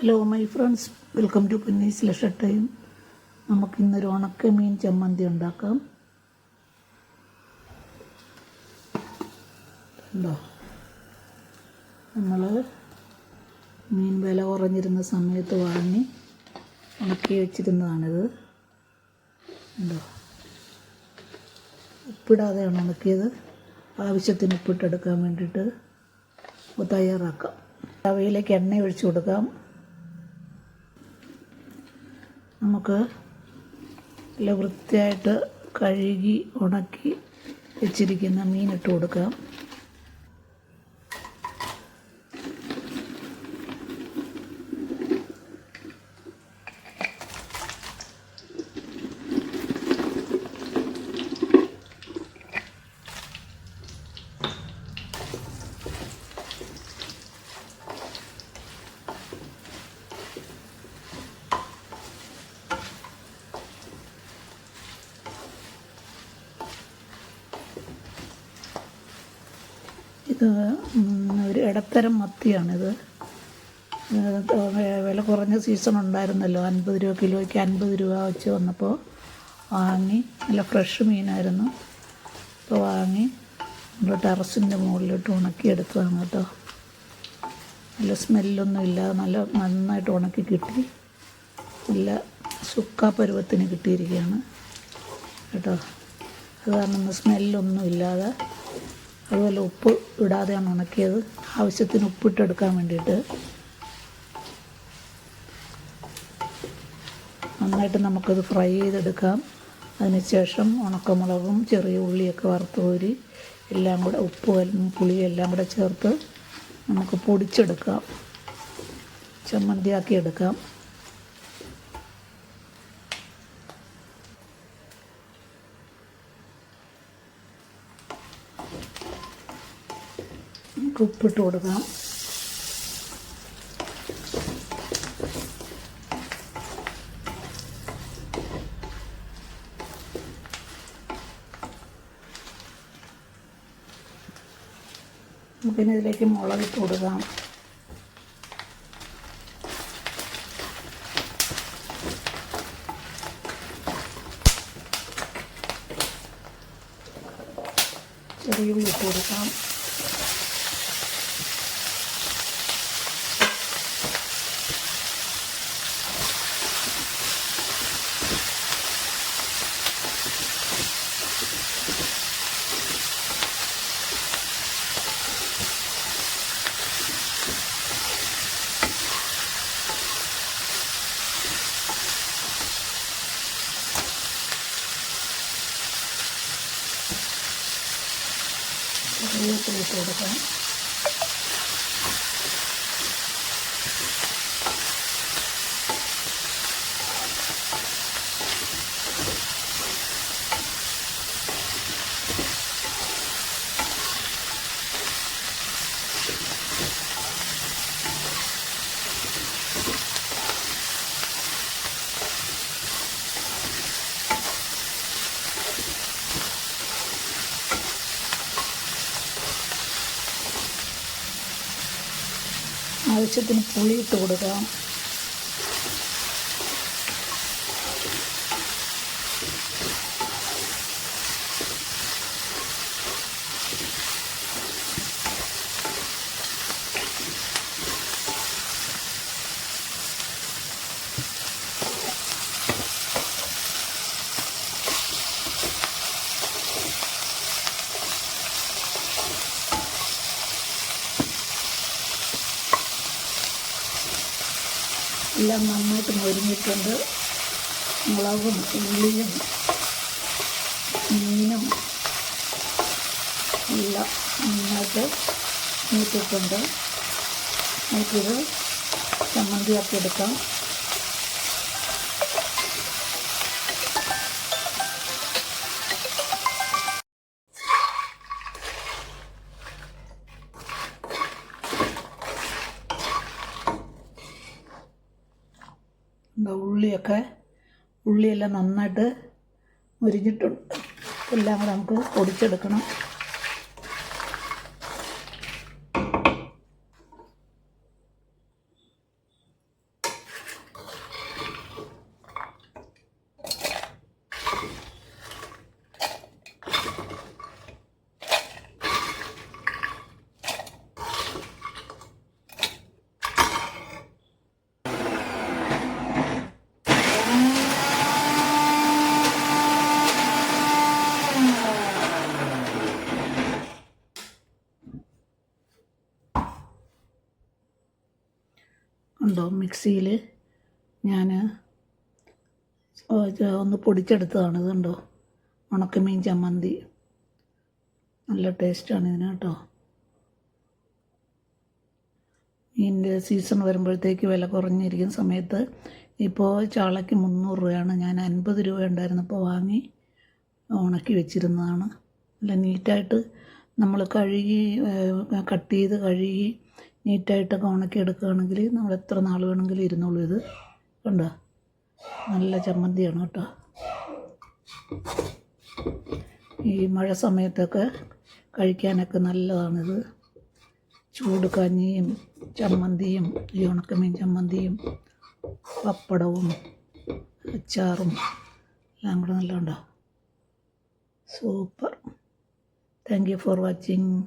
Hello my friends welcome to Pinni's leisure time നമുക്കിന്നൊരു ഉണക്ക മീൻ ചമ്മന്തി ഉണ്ടാക്കാം. ഉണ്ടോ നമ്മൾ മീൻ വില കുറഞ്ഞിരുന്ന സമയത്ത് വാങ്ങി ഉണക്കി വെച്ചിരുന്നതാണിത്. ഉണ്ടോ ഉപ്പിടാതെയാണ് ഉണക്കിയത്. ആവശ്യത്തിന് ഉപ്പിട്ടെടുക്കാൻ വേണ്ടിയിട്ട് തയ്യാറാക്കാം. തവയിലേക്ക് എണ്ണ ഒഴിച്ചു കൊടുക്കാം. നമുക്ക് നല്ല വൃത്തിയായിട്ട് കഴുകി ഉണക്കി വെച്ചിരിക്കുന്ന മീൻ ഇട്ട് കൊടുക്കാം. ഇത് ഒരു ഇടത്തരം മത്തിയാണിത്. വില കുറഞ്ഞ സീസൺ ഉണ്ടായിരുന്നല്ലോ. അൻപത് രൂപ കിലോയ്ക്ക് അൻപത് രൂപ വെച്ച് വന്നപ്പോൾ വാങ്ങി. നല്ല ഫ്രഷ് മീനായിരുന്നു. അപ്പോൾ വാങ്ങി. നമ്മൾ ടെറസിന്റെ മുകളിലിട്ട് ഉണക്കിയെടുത്തതാണ് കേട്ടോ. നല്ല സ്മെല്ലൊന്നും ഇല്ലാതെ നല്ല നന്നായിട്ട് ഉണക്കി കിട്ടി. നല്ല സുക്ക പരുവത്തിന് കിട്ടിയിരിക്കുകയാണ് കേട്ടോ. അത് കാരണം സ്മെല്ലൊന്നും ഇല്ലാതെ അതുപോലെ ഉപ്പ് ഇടാതെയാണ് ഉണക്കിയത്. ആവശ്യത്തിന് ഉപ്പിട്ടെടുക്കാൻ വേണ്ടിയിട്ട്. നന്നായിട്ട് നമുക്കത് ഫ്രൈ ചെയ്തെടുക്കാം. അതിനുശേഷം ഉണക്കമുളകും ചെറിയ ഉള്ളിയൊക്കെ വറുത്ത് കോരി എല്ലാം കൂടെ ഉപ്പും പുളിയും എല്ലാം കൂടെ ചേർത്ത് നമുക്ക് പൊടിച്ചെടുക്കാം. ചമ്മന്തിയാക്കി എടുക്കാം. ഉപ്പിട്ട് കൊടുക്കാം പിന്നെ ഇതിലേക്ക് മുളകിട്ട് കൊടുക്കാം. ചെറിയ ഉള്ളി ഇട്ട് കൊടുക്കാം. 見えてるでしょうか。ആവശ്യത്തിന് പുളി ഇട്ട് കൊടുക്കാം എല്ലാം നന്നായിട്ട് മൊരിഞ്ഞിട്ടുണ്ട്. മുളകും ഉള്ളിയും മീനും എല്ലാം നന്നായിട്ട് നീട്ടിട്ടുണ്ട് നമുക്കിത് ചമ്മന്തിയാക്കി എടുക്കാം. എന്താ ഉള്ളിയൊക്കെ ഉള്ളിയെല്ലാം നന്നായിട്ട് മുരിഞ്ഞിട്ടുണ്ട്. എല്ലാം കൂടെ നമുക്ക് പൊടിച്ചെടുക്കണം. ഉണ്ടോ മിക്സിയിൽ ഞാൻ ഒന്ന് പൊടിച്ചെടുത്തതാണ്. ഇതുണ്ടോ? ഉണക്കമീൻ ചമ്മന്തി. നല്ല ടേസ്റ്റാണ് ഇതിന് കേട്ടോ. മീനിന്റെ സീസൺ വരുമ്പോഴത്തേക്ക് വില കുറഞ്ഞിരിക്കുന്ന സമയത്ത് ഇപ്പോൾ ചാളയ്ക്ക് മുന്നൂറ് രൂപയാണ്. ഞാൻ അൻപത് രൂപ ഉണ്ടായിരുന്നപ്പോൾ വാങ്ങി ഉണക്കി വെച്ചിരുന്നതാണ്. നല്ല നീറ്റായിട്ട് നമ്മൾ കഴുകി കട്ട് ചെയ്ത് കഴുകി നീറ്റായിട്ടൊക്കെ ഉണക്കി എടുക്കുകയാണെങ്കിൽ നമ്മൾ എത്ര നാൾ വേണമെങ്കിലും ഇരുന്നോളൂ ഇത്. കണ്ടോ? നല്ല ചമ്മന്തിയാണ് കേട്ടോ. ഈ മഴ സമയത്തൊക്കെ കഴിക്കാനൊക്കെ നല്ലതാണിത്. ചൂട് കഞ്ഞിയും ചമ്മന്തിയും ഈ ഉണക്കമീൻ ചമ്മന്തിയും പപ്പടവും അച്ചാറും എല്ലാം കൂടെ നല്ല ഉണ്ടോ? Super. Thank you for watching